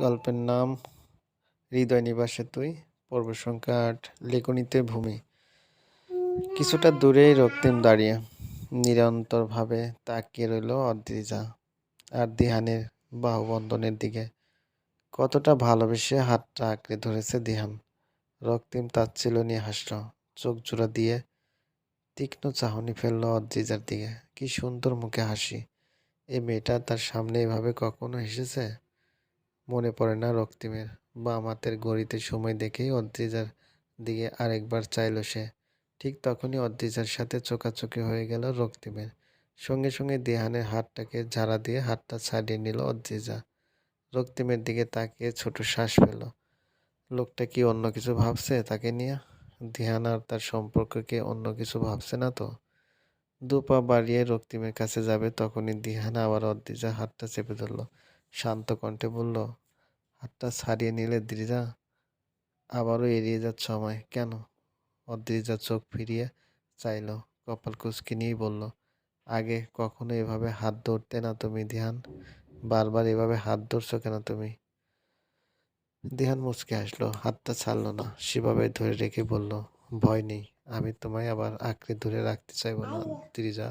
গল্পের নাম হৃদয় নিবাসে তুই, পর্ব সংখ্যা আট, লেখনীতে ভূমি। কিছুটা দূরেই রক্তিম দাঁড়িয়ে, নিরন্তরভাবে তাকিয়ে রইল অদ্রিজা আর দিহানের বাহুবন্ধনের দিকে। কতটা ভালোবেসে হাতটা আঁকড়ে ধরেছে দিহান। রক্তিম তাচ্ছিল নিয়ে হাসল, চোখ জোড়া দিয়ে তীক্ষ্ণ চাহনি ফেলল অদ্রিজার দিকে। কি সুন্দর মুখে হাসি। এই মেয়েটা তার সামনে এভাবে কখনো হেসেছে? মনে পড়ে না রক্তিমের। বাম হাতের ঘড়িতে সময় দেখেই অদ্রিজার দিকে আরেকবার চাইল সে। ঠিক তখনই অদ্রিজার সাথে চোকাচোকি হয়ে গেল রক্তিমের। সঙ্গে সঙ্গে দেহানের হাতটাকে ঝাড়া দিয়ে হাতটা ছাড়িয়ে নিল অদ্রিজা। রক্তিমের দিকে তাকিয়ে ছোট শ্বাস পেল লোকটা কি অন্য কিছু ভাবছে তাকে নিয়ে? ধ্যান আর তার সম্পর্ককে অন্য কিছু ভাবছে না তো? দু পা বাড়িয়ে রক্তিমের কাছে যাবে তখনই দিহান আবার অদ্রিজা হাতটা চেপে ধরল। শান্ত কণ্ঠে বলল হাতটা ছাড়িয়ে নিলে দ্রিজা? আবারও এড়িয়ে যাচ্ছ আমায়। কেন? অদ্রিজা চোখ ফিরিয়ে চাইল, কপাল কুচকি নিয়েই বলল, আগে কখনো এভাবে হাত ধরতে না তুমি ধ্যান বারবার এভাবে হাত ধরছো কেন তুমি? ধ্যান মুচকে আসলো হাতটা ছাড়লো না, সেভাবে ধরে রেখে বলল, ভয় নেই, আমি তোমায় আবার আঁকড়ে ধরে রাখতে চাইব না, দ্রিজা।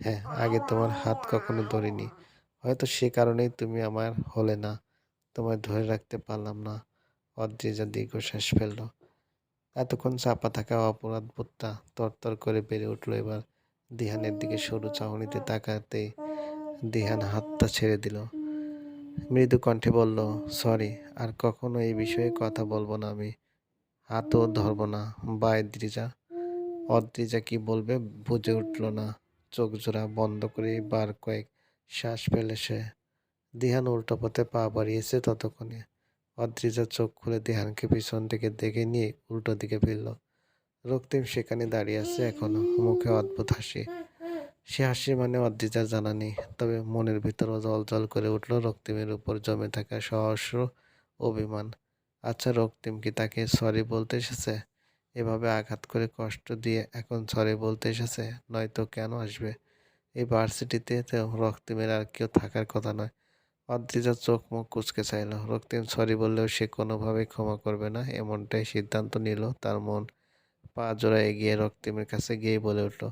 হ্যাঁ আগে তোমার হাত কখনো ধরিনি। হয়তো সে কারণেই তুমি আমার হলে না। তোমায় ধরে রাখতে পারলাম না। অদ্রিজা দীর্ঘশ্বাস ফেলল। এতক্ষণ চাপা থাকা অপরাধ বোধটা তরতর করে বেড়ে উঠল এবার। দিহানের দিকে সরু চাহনিতে তাকাতে দিহান হাতটা ছেড়ে দিল। মৃদু কণ্ঠে বলল, সরি, আর কখনো এই বিষয়ে কথা বলব না আমি। হাতও ধরবো না বাই দ্রিজা। অদ্রিজা কি বলবে বুঝে উঠল না। চোখ জোড়া বন্ধ করে বার কয়েক শ্বাস ফেলে সে দিহান উল্টো পথে পা বাড়িয়েছে ততক্ষণে। অদ্রিজা চোখ খুলে দিহানকে পিছন থেকে দেখে নিয়ে উল্টো দিকে ফিরল। রক্তিম সেখানে দাঁড়িয়ে আছে এখনও, মুখে অদ্ভুত হাসি। সে হাসি মানে অদ্রিজার জানা নেই, তবে মনের ভিতরও জল জল করে উঠল রক্তিমের উপর জমে থাকা সহস্র অভিমান। আচ্ছা রক্তিম কি তাকে সরি বলতে এসেছে? এভাবে আঘাত করে কষ্ট দিয়ে এখন সরি বলতে এসেছে? নয়তো কেন আসবে? এই ভার্সিটিতে রক্তিমের আর কেউ থাকার কথা নয়। অদ্রিজা চোখ মুখ কুচকে চাইল। রক্তিম সরি বললেও সে কোনোভাবেই ক্ষমা করবে না, এমনটাই সিদ্ধান্ত নিল তার মন। পা জোড়া এগিয়ে রক্তিমের কাছে গিয়ে বলে উঠল,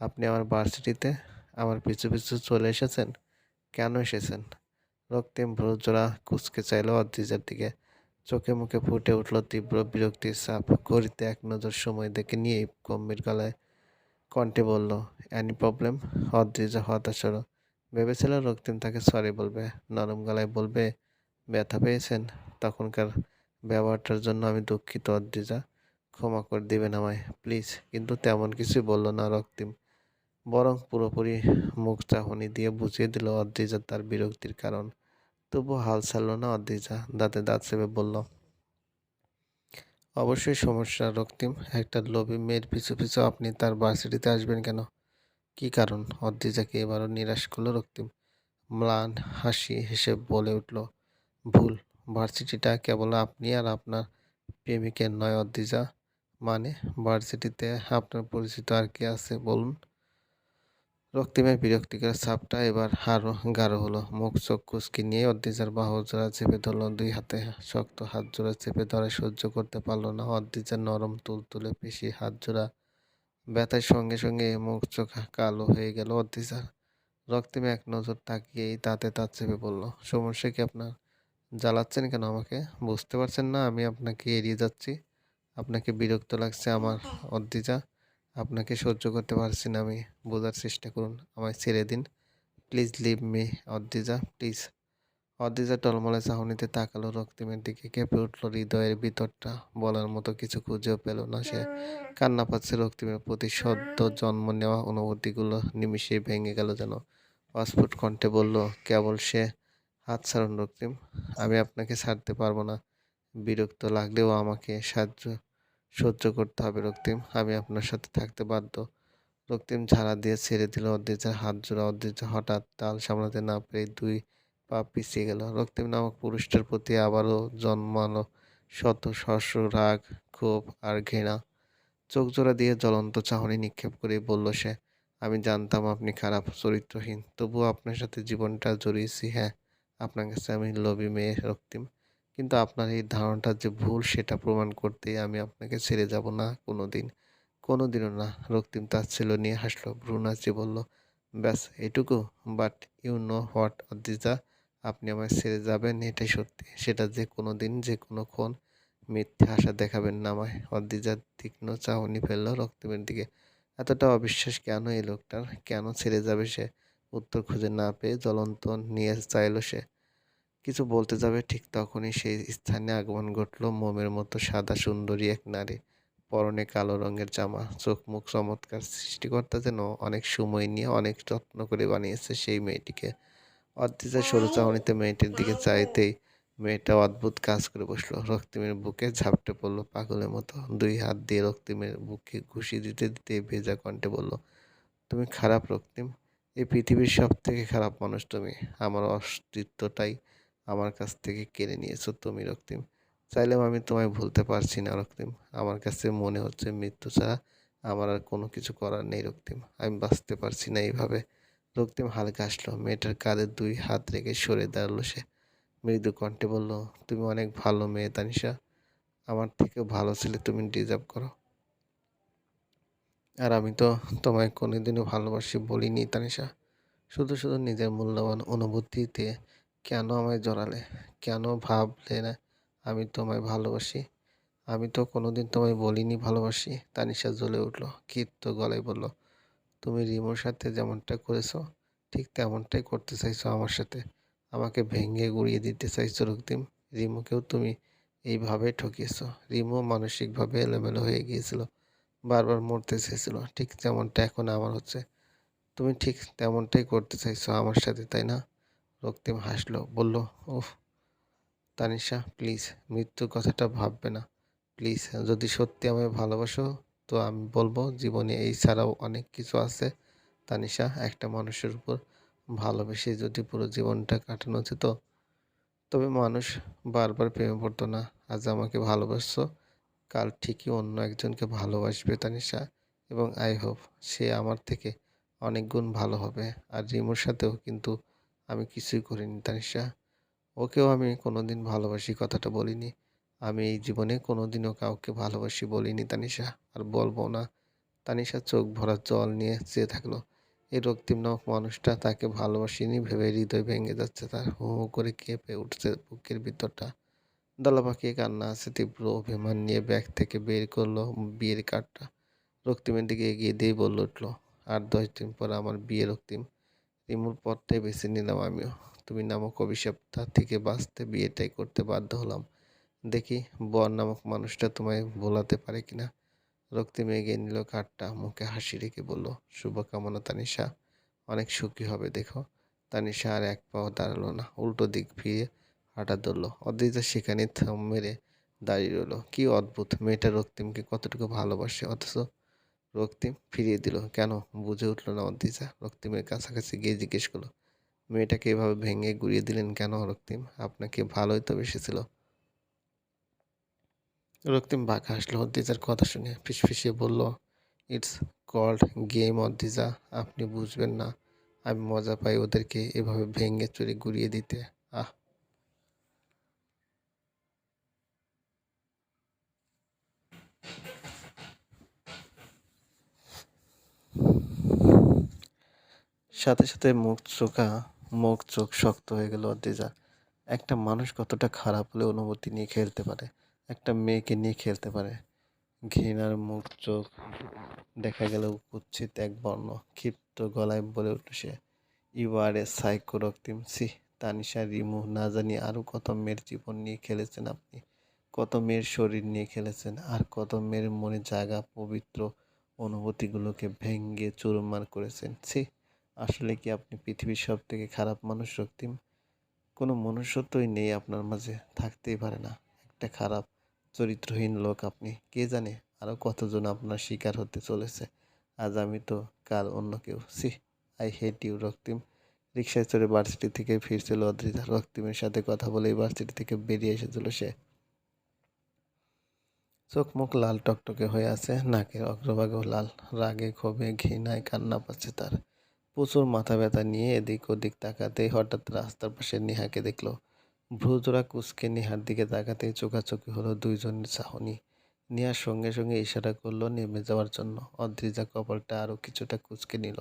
আপনি আমার ভার্সিটিতে আমার পিছু পিছু চলে এসেছেন? কেন এসেছেন? রক্তিম জোড়া কুচকে চাইল অদ্রিজার দিকে। চোখে মুখে ফুটে উঠল তীব্র বিরক্তির চাপ ঘড়িতে এক নজর সময় দেখে নিয়ে গম্ভীর গলায় কণ্ঠে বলল অ্যানি প্রবলেম অদ্রিজা হতাশ হলো। ভেবেছিল রক্তিম তাকে সরি বলবে, নরম গলায় বলবে, ব্যথা পেয়েছেন? তখনকার ব্যবহারটার জন্য আমি দুঃখিত, অদ্রিজা। ক্ষমা করে দিবেন আমায় প্লিজ কিন্তু তেমন কিছুই বলল না রক্তিম। বরং পুরোপুরি মুখ চাহনি দিয়ে বুঝিয়ে দিল অদ্রিজা তার বিরক্তির কারণ। তবু হাল ছাড়ল না অদ্রিজা, দাঁতে দাঁত চেপে বলল, অবশ্যই সমস্যা রক্তিম, একটা লোভী মেয়ের পিছু পিছু আপনি তার ভার্সিটিতে আসবেন কেন? কি কারণ? অদ্রিজাকে এবারও নিরাশ করল রক্তিম। ম্লান হাসি হেসে বলে উঠল, ভুল, ভার্সিটিটা কেবল আপনি আর আপনার প্রেমিকের নয়, অদ্রিজা। মানে ভার্সিটিতে আপনার পরিচিত আর কে আছে, বলুন? রক্তিমের বিরক্তিকর ছাপটা এবার আরও গাঢ় হলো। মুখ, চোখ কুচকি নিয়ে অদ্রিজার বাহু জোড়া চেপে ধরলো, দুই হাতে শক্ত হাত জোড়া চেপে ধরে সহ্য করতে পারল না। অদ্রিজার নরম তুল তুলে পেশি হাত জোড়া ব্যথার সঙ্গে সঙ্গে মুখ, চোখ কালো হয়ে গেল অদ্রিজার রক্তিমে এক নজর তাকিয়েই তাতে তার চেপে বলল সমস্যা কি আপনার জ্বালাচ্ছেন কেন আমাকে? বুঝতে পারছেন না, আমি আপনাকে এড়িয়ে যাচ্ছি। আপনাকে বিরক্ত লাগছে আমার অদ্রিজা আপনাকে সহ্য করতে পারছি না আমি। বোঝার চেষ্টা করুন, আমায় ছেড়ে দিন। Please leave me Adrija please. Adrija টলমলে চাহনিতে তাকালো, রক্তিমের দিকে কেঁপে উঠল হৃদয়ের ভিতরটা। বলার মতো কিছু খুঁজেও পেল না সে। কান্না পাচ্ছে রক্তিমের প্রতি সদ্য জন্ম নেওয়া অনুভূতিগুলো। নিমিশেই ভেঙে গেল যেন। অস্ফুট কণ্ঠে বলল, কেবল সে। হাত ছাড়ুন রক্তিম। আমি আপনাকে ছাড়তে পারব না। বিরক্ত লাগলেও আমাকে সাহায্য, সহ্য করতে হবে রক্তিম। আমি আপনার সাথে থাকতে বাধ্য। রক্তিম ঝাড়া দিয়ে ছেড়ে দিল অদ্রিজার হাত জোড়া। অদ্রিজা হঠাৎ তাল সামলাতে না পেরে দুই পা পিছিয়ে গেল। রক্তিম নামক পুরুষটার প্রতি আবারও জন্মালো শত সহস্র রাগ, ক্ষোভ আর ঘৃণা। চোখ জোড়া দিয়ে জ্বলন্ত চাহনি নিক্ষেপ করে বলল সে, আমি জানতাম আপনি খারাপ, চরিত্রহীন। তবুও আপনার সাথে জীবনটা জড়িয়েছি হ্যাঁ আপনার কাছে আমি লোভী মেয়ে, রক্তিম। কিন্তু আপনার এই ধারণাটা যে ভুল, সেটা প্রমাণ করতে আমি আপনাকে ছেড়ে যাব না কোনো দিন কোনো দিনও না। রক্তিম তাচ্ছিল্য নিয়ে হাসলো। ভ্রু বলল, ব্যাস, এটুকু। But you know what Adrija আপনি আমায় ছেড়ে যাবেন, এটাই সত্যি। সেটা যে কোনো দিন, যে কোনো ক্ষণ মিথ্যে আশা দেখাবেন না আমায়। অদ্রিজা তীক্ষ্ণ, চাহনি ফেলল রক্তিমের দিকে। এতটা অবিশ্বাস কেন এই লোকটার? কেন ছেড়ে যাবে সে? উত্তর খুঁজে না পেয়ে জ্বলন্ত নিয়ে চাইল সে। কিছু বলতে যাবে, ঠিক তখনই সেই স্থানে আগমন ঘটল মোমের মতো সাদা সুন্দরী এক নারী। পরনে কালো রঙের জামা, চোখ মুখ চমৎকার। সৃষ্টিকর্তা যেন অনেক সময় নিয়ে অনেক যত্ন করে বানিয়েছে সেই মেয়েটিকে। অদ্রিজা সরু চাহনিতে মেয়েটির দিকে চাইতেই মেয়েটা অদ্ভুত কাজ করে বসল। রক্তিমের বুকে ঝাপটে পড়ল পাগলের মতো। দুই হাত দিয়ে রক্তিমের বুকে ঘুষি দিতে দিতে ভেজা কণ্ঠে বলল, তুমি খারাপ রক্তিম। এই পৃথিবীর সব থেকে খারাপ মানুষ তুমি। আমার অস্তিত্বটাই আমার কাছ থেকে কেড়ে নিয়েছো তুমি রক্তিম। চাইলেও আমি তোমায় ভুলতে পারছি না রক্তিম। আমার কাছে মনে হচ্ছে মৃত্যু ছাড়া আমার আর কোনো কিছু করার নেই রক্তিম। আমি বাঁচতে পারছি না এইভাবে। রক্তিম হালকা আসলো মেয়েটার কাঁধে দুই হাত রেখে সরে দাঁড়াল সে। মৃদু কণ্ঠে বলল, তুমি অনেক ভালো মেয়ে, তানিশা। আমার থেকে ভালো ছেলে তুমি ডিজার্ভ করো। আর আমি তো তোমায় কোনোদিনও ভালোবাসি বলিনি, তানিশা। শুধু শুধু নিজের মূল্যবান অনুভূতিতে কেন আমায় জড়ালে? কেন ভাবলে না আমি তোমায় ভালোবাসি? আমি তো কোনোদিন তোমায় বলিনি ভালোবাসি। তানিশা জ্বলে উঠল, ক্ষিপ্ত গলায় বলল তুমি রিমোর সাথে যেমনটা করেছ, ঠিক তেমনটাই করতে চাইছো আমার সাথে। আমাকে ভেঙে গুঁড়িয়ে দিতে চাইছো রক্তিম। রিমুকেও তুমি এইভাবে ঠকিয়েছো। রিমু মানসিকভাবে এলোমেলো হয়ে গিয়েছিল, বারবার মরতে চেয়েছিল। ঠিক যেমনটা এখন আমার হচ্ছে। তুমি ঠিক তেমনটাই করতে চাইছো আমার সাথে, তাই না? রক্তিম হাসলো, বলল, উফ, তানিশা, প্লিজ, মৃত্যুর কথাটা ভাববে না। প্লিজ, যদি সত্যি আমায় ভালোবাসো তো আমি বলব জীবনে এই ছাড়াও অনেক কিছু আছে। তানিশা, একটা মানুষের উপর ভালোবেসে যদি পুরো জীবনটা কাটানো যেত, তবে মানুষ বারবার প্রেমে পড়তো না। আজ আমাকে ভালোবাসছো, কাল ঠিকই অন্য একজনকে ভালোবাসবে তানিশা, এবং আই হোপ সে আমার থেকে অনেক গুণ ভালো হবে। আর রিমোর সাথেও কিন্তু আমি কিছুই করিনি তানিশা। ওকেও আমি কোনোদিন ভালোবাসি কথাটা বলিনি। আমি এই জীবনে কোনোদিনও কাউকে ভালোবাসি বলিনি, তানিশা। আর বলব না, তানিশা চোখ ভরা জল নিয়ে চেয়ে থাকল। এই রক্তিম নামক মানুষটা তাকে ভালোবাসিনি ভেবে হৃদয় ভেঙে যাচ্ছে তার। হু হু করে কেঁপে উঠছে বুকের ভিতরটা। দলা পাকিয়ে কান্না আছে, তীব্র অভিমান নিয়ে ব্যাগ থেকে বের করল বিয়ের কার্ডটা। রক্তিমের দিকে এগিয়ে দিয়ে বলল, উঠল। আর দশ দিন পর আমার বিয়ে, রক্তিম। রিমুর পথটাই বেছে নিলাম আমিও। তুমি নামক অভিশাপটা থেকে বাঁচতে বিয়েটাই করতে বাধ্য হলাম। দেখি বর নামক মানুষটা তোমায় ভোলাতে পারে কিনা। রক্তিম এগিয়ে নিল কাঠটা, মুখে হাসি রেখে বলল, শুভকামনা তানিশা, অনেক সুখী হবে, দেখো। তানিশা আর এক পাও দাঁড়াল না, উল্টো দিক ফিরে হাঁটা ধরলো। অদ্রিজা সেখানে থাম মেরে দাঁড়িয়ে রইল। কি অদ্ভুত, মেয়েটা রক্তিমকে কতটুকু ভালোবাসে, অথচ রক্তিম ফিরিয়ে দিল। কেন? বুঝে উঠল না অদ্রিজা রক্তিমের কাছাকাছি গিয়ে জিজ্ঞেস করল, মেয়েটাকে এভাবে ভেঙে গুড়িয়ে দিলেন কেন রক্তিম? আপনাকে ভালোই তো বেসেছিল। রক্তিম বাঁকা হাসলো অদ্রিজার কথা শুনে, ফিসফিসিয়ে বলল ইটস কল্ড গেম অদ্রিজা আপনি বুঝবেন না, আমি মজা পাই ওদেরকে এভাবে ভেঙে চুরি গুড়িয়ে দিতে। আহ! সাথে সাথে মুখ চোখা, মুখ চোখ শক্ত হয়ে গেল অদ্রিজা একটা মানুষ কতটা খারাপ হলে অনুভূতি নিয়ে খেলতে পারে। একটা মেয়েকে নিয়ে খেলতে পারে। ঘৃণার মুখ, চোখ দেখা গেল কুচ্ছিত এক বর্ণ, ক্ষিপ্ত গলায় বলে উঠল সে। You are a psycho Raktim. She Tanisha, Rimu, না জানি আরও কত মেয়ের জীবন নিয়ে খেলেছেন আপনি। কত মেয়ের শরীর নিয়ে খেলেছেন আর কত মেয়ের মনে জায়গা পবিত্র অনুভূতিগুলোকে ভেঙ্গে চুরমার করেছেন। সি আসলে কি আপনি পৃথিবীর সব থেকে খারাপ মানুষ রক্তিম? কোনো মনুষ্যত্বই নেই আপনার মাঝে, থাকতেই পারে না। একটা খারাপ চরিত্রহীন লোক আপনি। কে জানে আরও কতজন আপনার শিকার হতে চলেছে। আজ আমি তো, কাল অন্য কেউ। See I hate you, Raktim. রিক্সায় চড়ে ভার্সিটি থেকে ফিরছিল অদ্রিতা। রক্তিমের সাথে কথা বলে ভার্সিটি থেকে বেরিয়ে এসেছিল সে। চোখ মুখ লাল টকটকে হয়ে আছে, নাকের অগ্রভাগেও লাল। রাগে, ক্ষোভে, ঘৃণায় কান্না পাচ্ছে তার। প্রচুর মাথা ব্যথা নিয়ে এদিক ওদিক তাকাতেই হঠাৎ রাস্তার পাশে নেহাকে দেখল। ভ্রুজোড়া কুচকে নেহার দিকে তাকাতেই চোখাচোখি হলো দুইজনের চাহনি। নেহার সঙ্গে সঙ্গে ইশারা করল নেমে যাওয়ার জন্য। অদ্রিজা কপালটা আরও কিছুটা কুচকে নিল।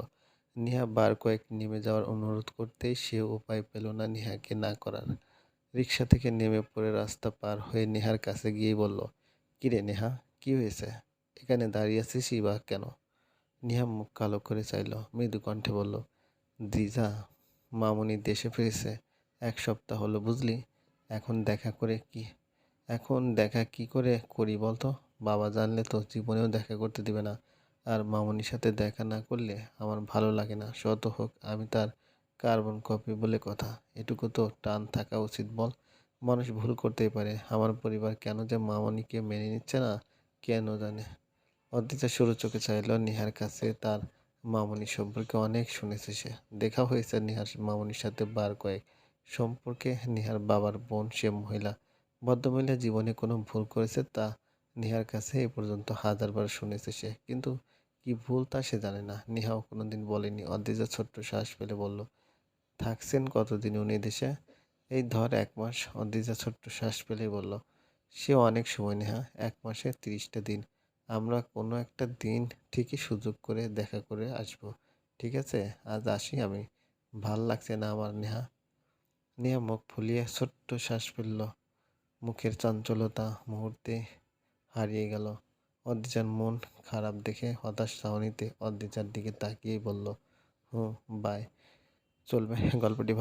নেহা বার কয়েক নেমে যাওয়ার অনুরোধ করতেই সে উপায় পেল না নেহাকে না করার। রিক্সা থেকে নেমে পড়ে রাস্তা পার হয়ে নেহার কাছে গিয়ে বলল, কিরে নেহা, কি হয়েছে? এখানে দাঁড়িয়ে আছিস বা কেন? নেহা মুখ কালো করে চাইল, মৃদু কণ্ঠে বলল, দ্রিজা, মামুনি দেশে ফিরেছে। এক সপ্তাহ হলো, বুঝলি? এখন দেখা করে কি? এখন দেখা কি করে করি বলতো? বাবা জানলে তো জীবনেও দেখা করতে দিবে না। আর মামনির সাথে দেখা না করলে আমার ভালো লাগে না। শত হোক, আমি তার কার্বন কপি বলে কথা। এটুকু তো টান থাকা উচিত বল। মানুষ ভুল করতেই পারে। আমার পরিবার কেন যে মামনিকে মেনে নিচ্ছে না, কেন জানে? অদ্রিজা সরু চোখে চাইল নিহার কাছে। তার মামনি সম্পর্কে অনেক শুনেছে সে। দেখা হয়েছে নিহার মামনির সাথে বার কয়েক সম্পর্কে নিহার বাবার বোন সে মহিলা ভদ্রমহিলা জীবনে কোনো ভুল করেছে তা নিহার কাছে এ পর্যন্ত হাজারবার শুনেছে সে। কিন্তু কি ভুল তা সে জানে না। নিহাও কোনোদিন বলেনি। অদ্রিজা ছোট্ট শ্বাস ফেলে বলল, থাকছেন কতদিন উনি দেশে? এই ধর এক মাস। অদ্রিজা ছোট্ট শ্বাস ফেলে বলল, সে অনেক সময় নেহা, এক মাসে তিরিশটা দিন। আমরা কোনো একটা দিন ঠিকই সুযোগ করে দেখা করে আসব। ঠিক আছে? আজ আসি আমি। ভালো লাগছে না আমার নেহা। নেহা মুখ ফুলিয়ে ছোট্ট শ্বাস ফেলল। মুখের চঞ্চলতা মুহূর্তে হারিয়ে গেল। অদ্রিজার মন খারাপ দেখে হতাশ চাহনিতে অদ্রিজার দিকে তাকিয়ে বলল, হুম বাই চলবে, গল্পটি